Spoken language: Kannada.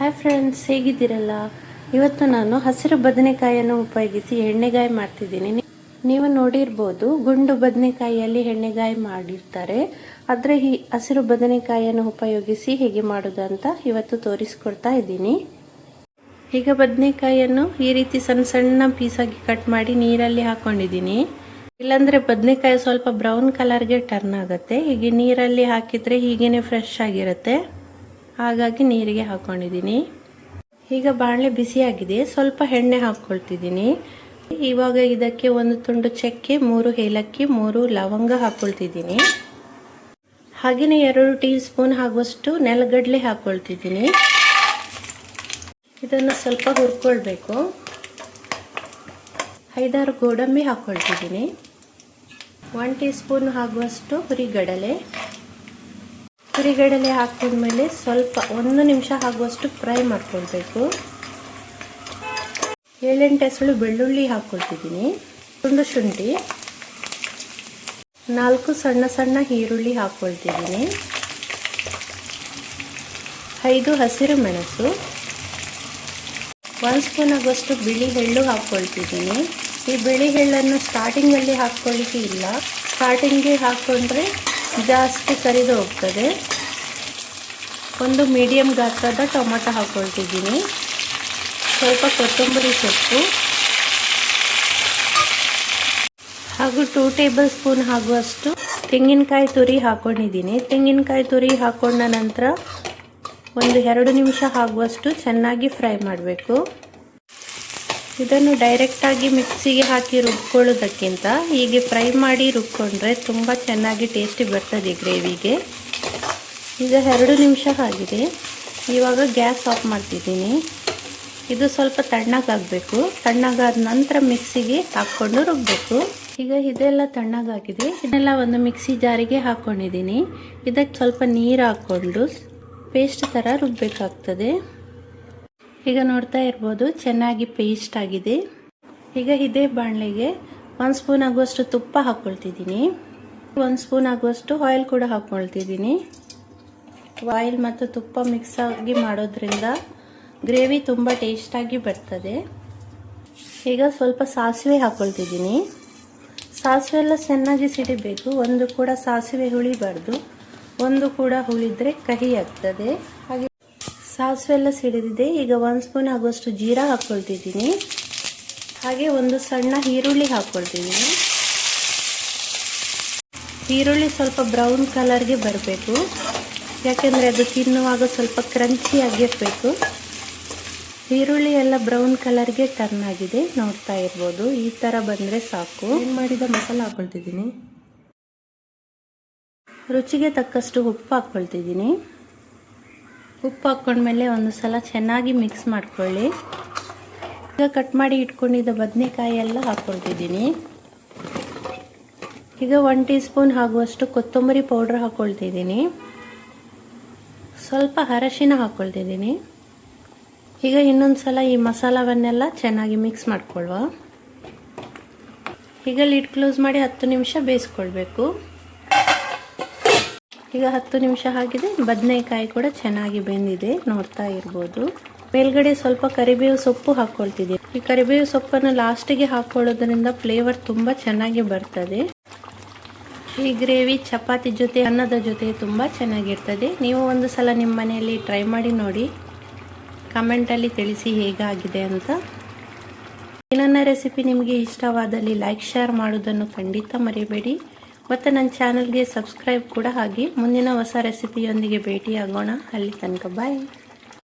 Hi friends ಹೇಗಿದ್ದೀರಲ್ಲ? ಇವತ್ತು ನಾನು ಹಸಿರು ಬದನೆಕಾಯಿಯನ್ನು ಉಪಯೋಗಿಸಿ ಎಣ್ಣೆಗಾಯಿ ಮಾಡ್ತಿದ್ದೀನಿ. ನೀವು ನೋಡಿರ್ಬೋದು, ಗುಂಡು ಬದನೆಕಾಯಿಯಲ್ಲಿ ಎಣ್ಣೆಗಾಯಿ ಮಾಡಿರ್ತಾರೆ. ಆದರೆ ಈ ಹಸಿರು ಬದನೆಕಾಯಿಯನ್ನು ಉಪಯೋಗಿಸಿ ಹೇಗೆ ಮಾಡೋದು ಅಂತ ಇವತ್ತು ತೋರಿಸ್ಕೊಡ್ತಾ ಇದ್ದೀನಿ. ಈಗ ಬದನೆಕಾಯಿಯನ್ನು ಈ ರೀತಿ ಸಣ್ಣ ಸಣ್ಣ ಪೀಸಾಗಿ ಕಟ್ ಮಾಡಿ ನೀರಲ್ಲಿ ಹಾಕೊಂಡಿದ್ದೀನಿ. ಇಲ್ಲಾಂದರೆ ಬದನೆಕಾಯಿ ಸ್ವಲ್ಪ ಬ್ರೌನ್ ಕಲರ್ಗೆ ಟರ್ನ್ ಆಗುತ್ತೆ. ಹೀಗೆ ನೀರಲ್ಲಿ ಹಾಕಿದರೆ ಹೀಗೇನೆ ಫ್ರೆಶ್ ಆಗಿರುತ್ತೆ. ಹಾಗಾಗಿ ನೀರಿಗೆ ಹಾಕೊಂಡಿದ್ದೀನಿ. ಈಗ ಬಾಣಲೆ ಬಿಸಿಯಾಗಿದೆ. ಸ್ವಲ್ಪ ಎಣ್ಣೆ ಹಾಕ್ಕೊಳ್ತಿದ್ದೀನಿ ಇವಾಗ ಇದಕ್ಕೆ ಒಂದು ತುಂಡು ಚಕ್ಕೆ, ಮೂರು ಏಲಕ್ಕಿ, ಮೂರು ಲವಂಗ ಹಾಕ್ಕೊಳ್ತಿದ್ದೀನಿ ಹಾಗೆಯೇ ಎರಡು ಟೀ ಸ್ಪೂನ್ ಆಗುವಷ್ಟು ನೆಲಗಡಲೆ ಹಾಕ್ಕೊಳ್ತಿದ್ದೀನಿ ಇದನ್ನು ಸ್ವಲ್ಪ ಹುರ್ಕೊಳ್ಬೇಕು. ಐದಾರು ಗೋಡಂಬಿ ಹಾಕ್ಕೊಳ್ತಿದ್ದೀನಿ ಒನ್ ಟೀ ಸ್ಪೂನ್ ಆಗುವಷ್ಟು ಹುರಿಗಡಲೆ. ಹುರಿಗಡಲೆ ಹಾಕಿದ್ಮೇಲೆ ಸ್ವಲ್ಪ ಒಂದು ನಿಮಿಷ ಆಗುವಷ್ಟು ಫ್ರೈ ಮಾಡ್ಕೊಳ್ಬೇಕು. ಏಳೆಂಟು ಹೆಸಳು ಬೆಳ್ಳುಳ್ಳಿ ಹಾಕ್ಕೊಳ್ತಿದ್ದೀನಿ. ತುಂಡು ಶುಂಠಿ, ನಾಲ್ಕು ಸಣ್ಣ ಸಣ್ಣ ಈರುಳ್ಳಿ ಹಾಕ್ಕೊಳ್ತಿದ್ದೀನಿ. ಐದು ಹಸಿರು ಮೆಣಸು, ಒಂದು ಸ್ಪೂನ್ ಆಗುವಷ್ಟು ಬಿಳಿ ಎಳ್ಳು ಹಾಕ್ಕೊಳ್ತಿದ್ದೀನಿ. ಈ ಬಿಳಿ ಎಳ್ಳನ್ನು ಸ್ಟಾರ್ಟಿಂಗಲ್ಲಿ ಹಾಕ್ಕೊಳ್ಳಿಕ್ಕೆ ಇಲ್ಲ. ಸ್ಟಾರ್ಟಿಂಗಿಗೆ ಹಾಕ್ಕೊಂಡ್ರೆ ಜಾಸ್ತಿ ಕರಿದು ಹೋಗ್ತದೆ. ಒಂದು ಮೀಡಿಯಮ್ ಗಾತ್ರದ ಟೊಮೆಟೊ ಹಾಕ್ಕೊಳ್ತಿದ್ದೀನಿ ಸ್ವಲ್ಪ ಕೊತ್ತಂಬರಿ ಸೊಪ್ಪು. ಹಾಗೂ ಟೂ ಟೇಬಲ್ ಸ್ಪೂನ್ ಆಗುವಷ್ಟು ತೆಂಗಿನಕಾಯಿ ತುರಿ ಹಾಕ್ಕೊಂಡಿದ್ದೀನಿ ತೆಂಗಿನಕಾಯಿ ತುರಿ ಹಾಕೊಂಡ ನಂತರ ಒಂದು ಎರಡು ನಿಮಿಷ ಆಗುವಷ್ಟು ಚೆನ್ನಾಗಿ ಫ್ರೈ ಮಾಡಬೇಕು. ಇದನ್ನು ಡೈರೆಕ್ಟಾಗಿ ಮಿಕ್ಸಿಗೆ ಹಾಕಿ ರುಬ್ಕೊಳ್ಳೋದಕ್ಕಿಂತ ಹೀಗೆ ಫ್ರೈ ಮಾಡಿ ರುಬ್ಕೊಂಡ್ರೆ ತುಂಬ ಚೆನ್ನಾಗಿ ಟೇಸ್ಟಿ ಬರ್ತದೆ ಗ್ರೇವಿಗೆ. ಈಗ ಎರಡು ನಿಮಿಷ ಆಗಿದೆ ಇವಾಗ ಗ್ಯಾಸ್ ಆಫ್ ಮಾಡ್ತಿದ್ದೀನಿ. ಇದು ಸ್ವಲ್ಪ ತಣ್ಣಗಾಗಬೇಕು. ತಣ್ಣಗಾದ ನಂತರ ಮಿಕ್ಸಿಗೆ ಹಾಕ್ಕೊಂಡು ರುಬ್ಬಬೇಕು ಈಗ ಇದೆಲ್ಲ ತಣ್ಣಗಾಗಿದೆ. ಇದನ್ನೆಲ್ಲ ಒಂದು ಮಿಕ್ಸಿ ಜಾರಿಗೆ ಹಾಕ್ಕೊಂಡಿದ್ದೀನಿ ಇದಕ್ಕೆ ಸ್ವಲ್ಪ ನೀರು ಹಾಕ್ಕೊಂಡು ಪೇಸ್ಟ್ ಥರ ರುಬ್ಬಬೇಕಾಗ್ತದೆ ಈಗ ನೋಡ್ತಾ ಇರ್ಬೋದು, ಚೆನ್ನಾಗಿ ಪೇಸ್ಟ್ ಆಗಿದೆ. ಈಗ ಇದೇ ಬಾಣಲೆಗೆ ಒಂದು ಸ್ಪೂನ್ ಆಗುವಷ್ಟು ತುಪ್ಪ ಹಾಕ್ಕೊಳ್ತಿದ್ದೀನಿ. ಒಂದು ಸ್ಪೂನ್ ಆಗುವಷ್ಟು ಆಯಿಲ್ ಕೂಡ ಹಾಕ್ಕೊಳ್ತಿದ್ದೀನಿ. ಆಯಿಲ್ ಮತ್ತು ತುಪ್ಪ ಮಿಕ್ಸ್ ಆಗಿ ಮಾಡೋದ್ರಿಂದ ಗ್ರೇವಿ ತುಂಬ ಟೇಸ್ಟಾಗಿ ಬರ್ತದೆ. ಈಗ ಸ್ವಲ್ಪ ಸಾಸಿವೆ ಹಾಕೊಳ್ತಿದ್ದೀನಿ. ಸಾಸಿವೆ ಎಲ್ಲ ಚೆನ್ನಾಗಿ ಸಿಡಿಬೇಕು. ಒಂದು ಕೂಡ ಸಾಸಿವೆ ಹುಳಿಬಾರ್ದು. ಒಂದು ಕೂಡ ಹುಳಿದ್ರೆ ಕಹಿ ಆಗ್ತದೆ. ಹಾಗೆ ಸಾಸಿವೆ ಎಲ್ಲ ಸಿಡಿದಿದೆ. ಈಗ ಒಂದು ಸ್ಪೂನ್ ಆಗುವಷ್ಟು ಜೀರಾ ಹಾಕ್ಕೊಳ್ತಿದ್ದೀನಿ ಹಾಗೆ ಒಂದು ಸಣ್ಣ ಈರುಳ್ಳಿ ಹಾಕ್ಕೊಳ್ತಿದ್ದೀನಿ ಈರುಳ್ಳಿ ಸ್ವಲ್ಪ ಬ್ರೌನ್ ಕಲರ್ಗೆ ಬರಬೇಕು. ಯಾಕೆಂದರೆ ಅದು ತಿನ್ನುವಾಗ ಸ್ವಲ್ಪ ಕ್ರಂಚಿ ಆಗಿರಬೇಕು. ಈರುಳ್ಳಿ ಎಲ್ಲ ಬ್ರೌನ್ ಕಲರ್ಗೆ ಟರ್ನ್ ಆಗಿದೆ. ನೋಡ್ತಾ ಇರ್ಬೋದು. ಈ ಥರ ಬಂದರೆ ಸಾಕು. ಏನು ಮಾಡಿದ? ಮಸಾಲ ಹಾಕ್ಕೊಳ್ತಿದ್ದೀನಿ ರುಚಿಗೆ ತಕ್ಕಷ್ಟು ಉಪ್ಪು ಹಾಕ್ಕೊಳ್ತಿದ್ದೀನಿ ಉಪ್ಪು ಹಾಕ್ಕೊಂಡ್ಮೇಲೆ ಒಂದು ಸಲ ಚೆನ್ನಾಗಿ ಮಿಕ್ಸ್ ಮಾಡ್ಕೊಳ್ಳಿ. ಈಗ ಕಟ್ ಮಾಡಿ ಇಟ್ಕೊಂಡಿದ್ದ ಬದನೆಕಾಯಿ ಎಲ್ಲ ಹಾಕ್ಕೊಳ್ತಿದ್ದೀನಿ ಈಗ ಒನ್ ಟೀ ಸ್ಪೂನ್ ಆಗುವಷ್ಟು ಕೊತ್ತಂಬರಿ ಪೌಡ್ರ್ ಹಾಕ್ಕೊಳ್ತಿದ್ದೀನಿ ಸ್ವಲ್ಪ ಅರಶಿನ ಹಾಕ್ಕೊಳ್ತಿದ್ದೀನಿ ಈಗ ಇನ್ನೊಂದು ಸಲ ಈ ಮಸಾಲವನ್ನೆಲ್ಲ ಚೆನ್ನಾಗಿ ಮಿಕ್ಸ್ ಮಾಡ್ಕೊಳ್ಳುವ ಈಗ ಲಿಡ್ ಕ್ಲೋಸ್ ಮಾಡಿ ಹತ್ತು ನಿಮಿಷ ಬೇಯಿಸ್ಕೊಳ್ಬೇಕು. ಈಗ ಹತ್ತು ನಿಮಿಷ ಆಗಿದೆ. ಬದನೆಕಾಯಿ ಕೂಡ ಚೆನ್ನಾಗಿ ಬೆಂದಿದೆ. ನೋಡ್ತಾ ಇರ್ಬೋದು. ಮೇಲ್ಗಡೆ ಸ್ವಲ್ಪ ಕರಿಬೇವು ಸೊಪ್ಪು ಹಾಕ್ಕೊಳ್ತಿದ್ದೀನಿ ಈ ಕರಿಬೇವು ಸೊಪ್ಪನ್ನು ಲಾಸ್ಟಿಗೆ ಹಾಕೊಳ್ಳೋದ್ರಿಂದ ಫ್ಲೇವರ್ ತುಂಬ ಚೆನ್ನಾಗಿ ಬರ್ತದೆ. ಈ ಗ್ರೇವಿ, ಚಪಾತಿ ಜೊತೆ, ಅನ್ನದ ಜೊತೆ ತುಂಬ ಚೆನ್ನಾಗಿರ್ತದೆ. ನೀವು ಒಂದು ಸಲ ನಿಮ್ಮ ಮನೆಯಲ್ಲಿ ಟ್ರೈ ಮಾಡಿ ನೋಡಿ. ಕಮೆಂಟಲ್ಲಿ ತಿಳಿಸಿ ಹೇಗಾಗಿದೆ ಅಂತ. ಈ ರೆಸಿಪಿ ನಿಮಗೆ ಇಷ್ಟವಾದಲ್ಲಿ ಲೈಕ್ ಶೇರ್ ಮಾಡೋದನ್ನು ಖಂಡಿತ ಮರಿಬೇಡಿ. ಮತ್ತು ನನ್ನ ಚಾನಲ್ಗೆ ಸಬ್ಸ್ಕ್ರೈಬ್ ಕೂಡ ಆಗಿ ಮುಂದಿನ ಹೊಸ ರೆಸಿಪಿಯೊಂದಿಗೆ ಭೇಟಿಯಾಗೋಣ. ಅಲ್ಲಿ ತನಕ ಬಾಯ್